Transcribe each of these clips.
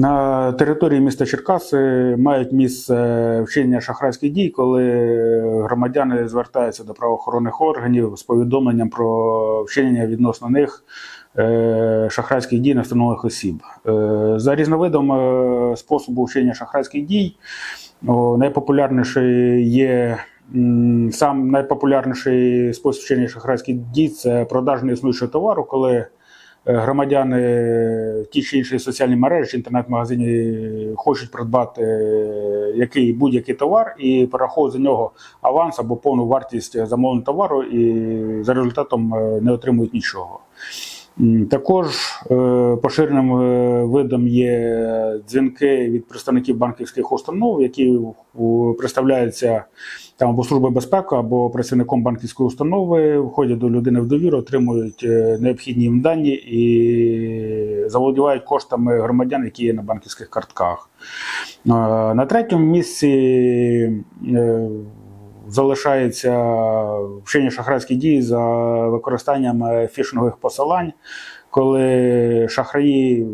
На території міста Черкаси мають місце вчинення шахрайських дій, коли громадяни звертаються до правоохоронних органів з повідомленням про вчинення відносно них е, шахрайських дій на встановлених осіб. Е, За різновидом е, способу вчинення шахрайських дій найпопулярніший є. Сам найпопулярніший спосіб вчинення шахрайських дій це продаж неіснуючого товару, коли е, громадяни ті чи інші соціальні мережі, інтернет-магазині хочуть придбати е, який будь-який товар і перераховують за нього аванс або повну вартість замовленого товару, і за результатом е, не отримують нічого. Також е, поширеним е, видом є дзвінки від представників банківських установ, які представляються там або служби безпеки, або працівником банківської установи, входять до людини в довіру, отримують е, необхідні їм дані і заволодівають коштами громадян, які є на банківських картках. На третьому місці залишається вчення шахрайських дій за використанням е, фішингових посилань, коли шахраї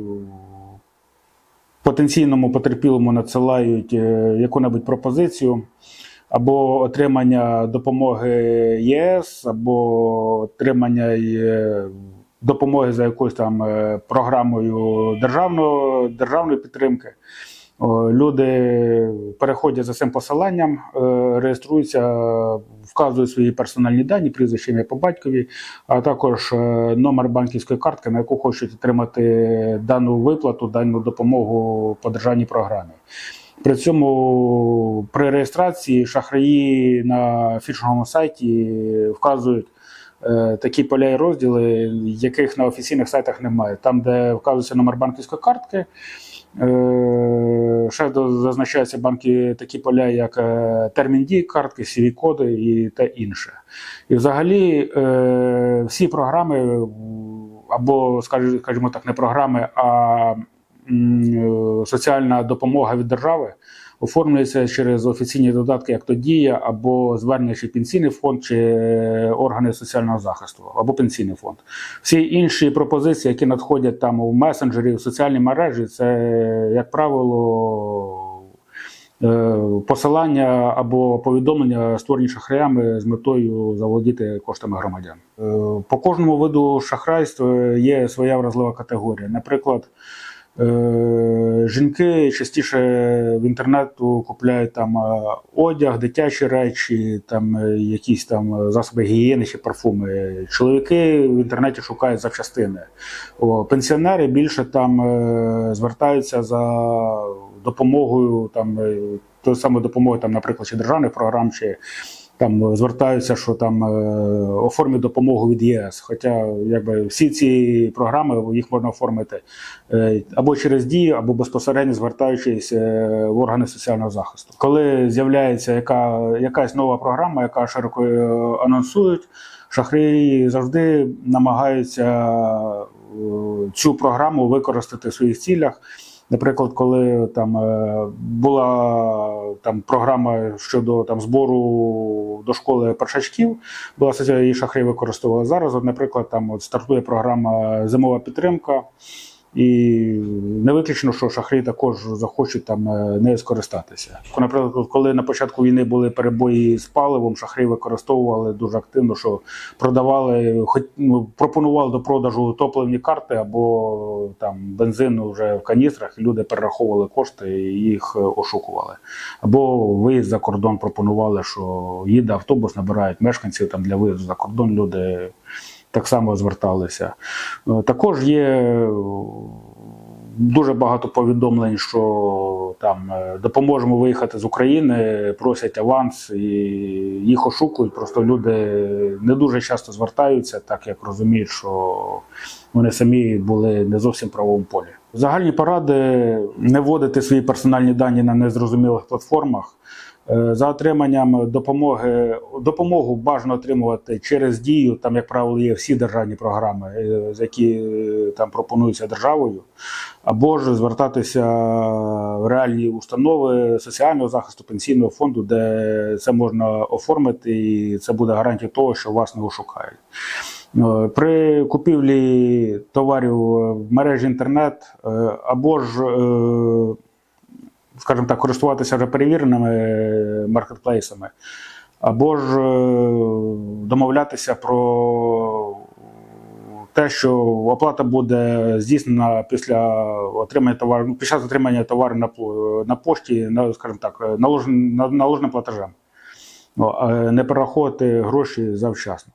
потенційному потерпілому надсилають е, яку-небудь пропозицію або отримання допомоги ЄС, або отримання е, допомоги за якоюсь там програмою державного, державної підтримки. О, Люди переходять за цим посиланням, е, реєструються, вказують свої персональні дані, прізвище ім'я по батькові, а також е, номер банківської картки, на яку хочуть отримати дану виплату, дану допомогу по державній програмі. При цьому при реєстрації шахраї на фішинговому сайті вказують е, такі поля і розділи, яких на офіційних сайтах немає. Там, де вказується номер банківської картки, е, ще зазначаються банки такі поля, як е, термін дії картки, cv коди і те інше. І взагалі е, всі програми, або, скажі- скажімо так, не програми, а е, соціальна допомога від держави оформлюється через офіційні додатки, як то дія, або звернення чи пенсійний фонд, чи е, органи соціального захисту, або пенсійний фонд. Всі інші пропозиції, які надходять там у месенджері, в соціальній мережі, це, як правило, е, посилання або повідомлення створені шахраями з метою заволодіти коштами громадян. Е, По кожному виду шахрайства є своя вразлива категорія. Наприклад, жінки частіше в інтернету купляють там е, одяг, дитячі речі, там е, якісь там засоби гігієни чи парфуми. Чоловіки в інтернеті шукають запчастини. О, пенсіонери більше там е, звертаються за допомогою, там е, тої самої допомоги, там, наприклад, чи державних програм, чи там е, звертаються, що там е, оформить допомогу від ЄС. Хоча якби всі ці програми їх можна оформити е, або через дію, або безпосередньо звертаючись в органи соціального захисту. Коли з'являється яка, якась нова програма, яка широко анонсують, шахраї завжди намагаються цю програму використати в своїх цілях. Наприклад, коли там е, була там програма щодо там збору до школи першачків, була її шахри використовували зараз. От, наприклад, там от стартує програма Зимова підтримка, і не виключено, що шахраї також захочуть там е, нею скористатися. Наприклад, коли на початку війни були перебої з паливом, шахраї використовували дуже активно, що продавали, хоч ну, пропонували до продажу топливні карти або там бензин вже в каністрах, люди перераховували кошти і їх е, ошукували. Або виїзд за кордон пропонували, що їде автобус, набирають мешканців там для виїзду за кордон. Люди так само зверталися. Е, Також є е, дуже багато повідомлень, що там е, допоможемо виїхати з України, просять аванс і їх ошукують. Просто люди не дуже часто звертаються, так як розуміють, що вони самі були не зовсім в правовому полі. Загальні поради не вводити свої персональні дані на незрозумілих платформах. Е, За отриманням допомоги допомогу бажано отримувати через дію. Там, як правило, є всі державні програми, е, які е, там пропонуються державою, або ж звертатися в реальні установи соціального захисту пенсійного фонду, де це можна оформити, і це буде гарантією того, що вас не ошукають. При купівлі товарів в мережі інтернет або ж, скажімо так, користуватися вже перевіреними е, маркетплейсами, або ж е, домовлятися про те, що оплата буде здійснена після отримання товару, ну, під час отримання товару на, на пошті, на, скажімо так, на- наложеним платежем. Не перераховувати гроші завчасно.